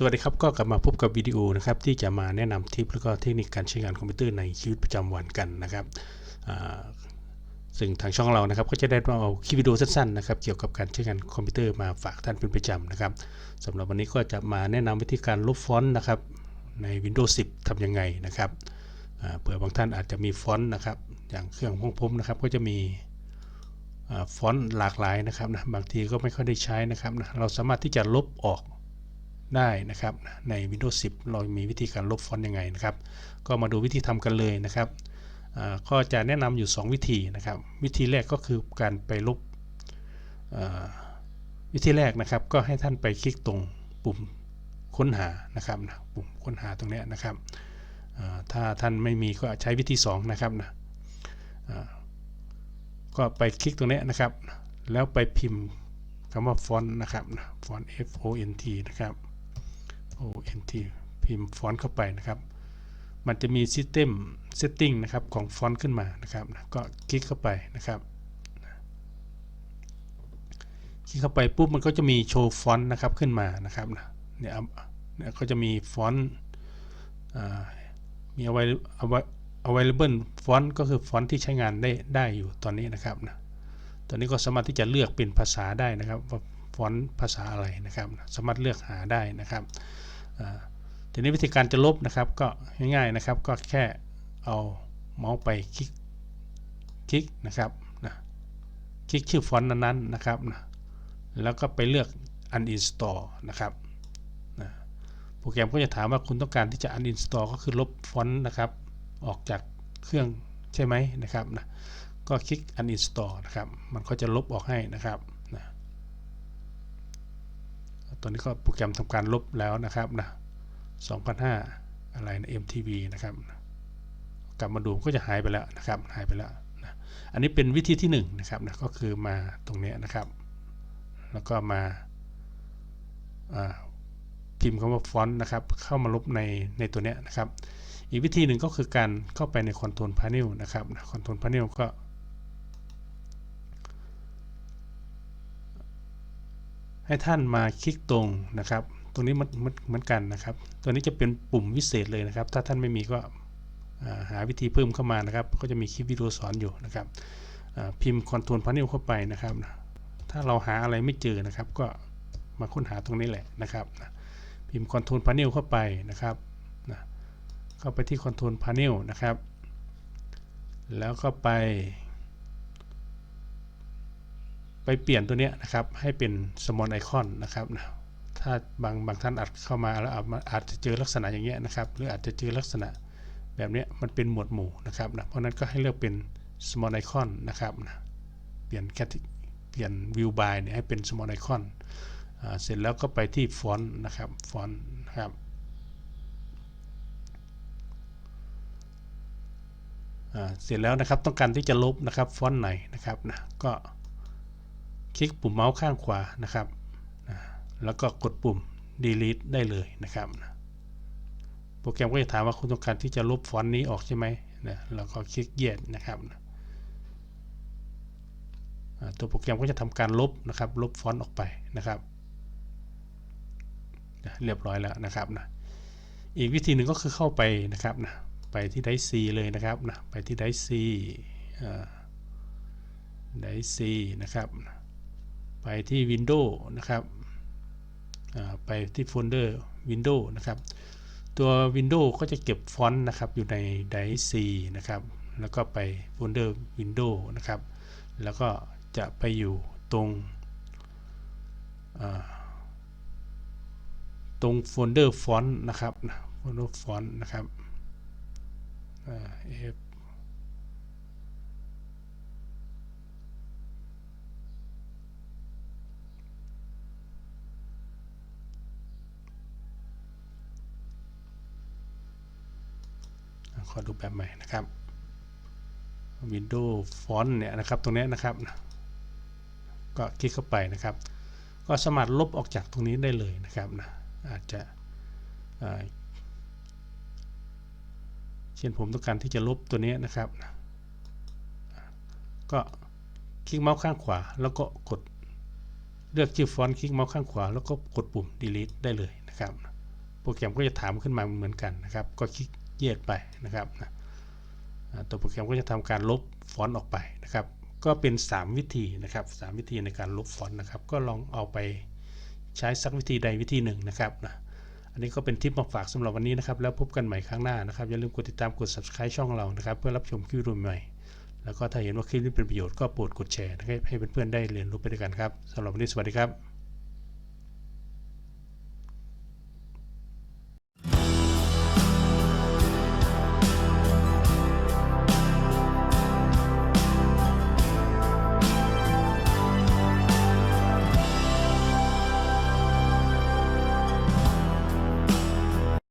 สวัสดีครับก็กลับมาพบกับวิดีโอนะครับที่จะมาแนะนำทิปแล้วก็เทคนิคการใช้งานคอมพิวเตอร์ในชีวิตประจำวันกันนะครับซึ่งทางช่องเรานะครับก็จะได้เอาคลิปวิดีโอสั้นๆนะครับเกี่ยวกับการใช้งานคอมพิวเตอร์มาฝากท่านเป็นประจำนะครับสำหรับวันนี้ก็จะมาแนะนำวิธีการลบฟอนต์นะครับใน Windows 10ทำยังไงนะครับเผื่อบางท่านอาจจะมีฟอนต์นะครับอย่างเครื่องของผมนะครับก็จะมีฟอนต์หลากหลายนะครับนะบางทีก็ไม่ค่อยได้ใช้นะครับนะเราสามารถที่จะลบออก ได้นะครับใน Windows 10 เรามีวิธีการลบฟอนต์ยังไงนะครับ ก็มาดูวิธีทำกันเลยนะครับก็จะแนะนำอยู่ 2 วิธีนะครับ วิธีแรกก็คือการไปลบวิธีแรกนะครับ ก็ให้ท่านไปคลิกตรงปุ่มค้นหานะครับนะปุ่มค้นหาตรงนี้นะครับถ้าท่านไม่มีก็ใช้วิธี 2 นะครับนะก็ไปคลิกตรงนี้นะครับ แล้วไปพิมพ์คำว่าฟอนต์นะครับฟอนต์ F O N T นะครับ O N T พิมพ์ฟอนต์เข้าไปนะครับ มันจะมี System Setting นะครับของฟอนต์ขึ้นมานะครับ ก็คลิกเข้าไปนะครับคลิกเข้าไปปุ๊บมันก็จะมีโชว์ฟอนต์นะครับขึ้นมานะครับเนี่ยเนี่ยก็จะมีฟอนต์มีเอาไว้เอาไว้ available font ก็คือฟอนต์ที่ใช้งานได้ได้อยู่ตอนนี้นะครับนะตอนนี้ก็สามารถที่จะเลือกเป็นภาษาได้นะครับว่าฟอนต์ภาษาอะไรนะครับ สามารถเลือกหาได้นะครับ ทีนี้วิธีการจะลบนะครับก็ง่ายๆนะครับ ก็แค่เอาเมาส์ไปคลิกคลิกนะครับนะคลิกชื่อฟอนต์นั้นๆนะครับนะแล้วก็ไปเลือก uninstall นะครับนะโปรแกรมก็จะถามว่าคุณต้องการที่จะ uninstall ก็คือลบฟอนต์นะครับ ออกจากเครื่องใช่ไหมนะครับนะก็คลิก uninstall นะครับ มันก็จะลบออกให้นะครับ ตอนนี้ก็โปรแกรมทำการลบแล้วนะครับนะ2005 อะไรนะ MTV นะครับ กลับมาดูก็จะหายไปแล้วนะครับ หายไปแล้วนะอันนี้เป็นวิธีที่1นนะครับนะก็คือมาตรงนี้นะครับ แล้วก็มาพิมพ์คำว่าฟอนต์นะครับ เข้ามาลบในในตัวนี้นะครับ อีกวิธีหนึ่งก็คือการเข้าไปในคอนโทรลพาเนลนะครับคอนโทรลพาเนลก็ ให้ท่านมาคลิกตรงนะครับ ตรงนี้มันเหมือนกันนะครับ ตัวนี้จะเป็นปุ่มวิเศษเลยนะครับ ถ้าท่านไม่มีก็หาวิธีเพิ่มเข้ามานะครับ ก็จะมีคลิปวิดีโอสอนอยู่นะครับพิมพ์คอนโทรลพาเนลเข้าไปนะครับ ถ้าเราหาอะไรไม่เจอนะครับ ก็มาค้นหาตรงนี้แหละนะครับ พิมพ์คอนโทรลพาเนลเข้าไปนะครับเข้าไปที่ Control Panel นะครับ แล้วก็ไป ไปเปลี่ยนตัวนี้นะครับให้เป็น Small Icon นะครับถ้าบางบางท่านอาจเข้ามาแล้วอาจจะเจอลักษณะอย่างเงี้ยนะครับหรืออาจจะเจอลักษณะแบบนี้มันเป็นหมวดหมู่นะครับนะเพราะนั้นก็ให้เลือกเป็น Small Icon นะครับนะเปลี่ยนแคทเปลี่ยน View by เนี่ยให้เป็น Small Icon เสร็จแล้วก็ไปที่ฟอนต์นะครับฟอนต์นะครับเสร็จแล้วนะครับต้องการที่จะลบนะครับฟอนต์ไหนนะครับนะก็ คลิกปุ่มเมาส์ข้างขวานะครับ แล้วก็กดปุ่ม delete ได้เลยนะครับ โปรแกรมก็จะถามว่าคุณต้องการที่จะลบฟอนต์นี้ออกใช่ไหมนะแล้วก็คลิก yes นะครับตัวโปรแกรมก็จะทำการลบนะครับ ลบฟอนต์ออกไปนะครับเรียบร้อยแล้วนะครับนะอีกวิธีหนึ่งก็คือเข้าไปนะครับนะไปที่ไดซีเลยนะครับนะไปที่ไดซีไดซีนะครับ ไปที่ Windows นะครับไปที่โฟลเดอร์ Windows นะครับ ตัว Windows ก็จะเก็บฟอนต์นะครับอยู่ในไดซีนะครับ แล้วก็ไปโฟลเดอร์ Windows นะครับ แล้วก็จะไปอยู่ตรงตรงโฟลเดอร์ฟอนต์นะครับโฟลเดอร์ฟอนต์นะครับ F อดูแบบใหม่นะครับ Windows Font เนี่ยนะครับตรงนี้นะครับ ก็คลิกเข้าไปนะครับ ก็สามารถลบออกจากตรงนี้ได้เลยนะครับนะอาจจะเช่นผมต้องการที่จะลบตัวนี้นะครับก็คลิกเมาส์ข้างขวา แล้วก็กดเลือกชื่อฟอนต์คลิกเมาส์ข้างขวา แล้วก็กดปุ่ม delete ได้เลยนะครับ โปรแกรมก็จะถามขึ้นมาเหมือนกันนะครับ ก็คลิก เยียดไปนะครับนะตัวโปรแกรมก็จะทำการลบฟอนต์ออกไปนะครับ ก็เป็น 3 วิธีนะครับ 3 วิธีในการลบฟอนต์นะครับ ก็ลองเอาไปใช้สักวิธีใดวิธีหนึ่งนะครับนะอันนี้ก็เป็นทิปมาฝากสำหรับวันนี้นะครับ แล้วพบกันใหม่ครั้งหน้านะครับ อย่าลืมกดติดตามกด subscribe ช่องเรานะครับ เพื่อรับชมคลิปใหม่ แล้วก็ถ้าเห็นว่าคลิปนี้เป็นประโยชน์ก็โปรดกดแชร์ให้เพื่อนๆได้เรียนรู้ไปด้วยกันครับสำหรับวันนี้สวัสดีครับ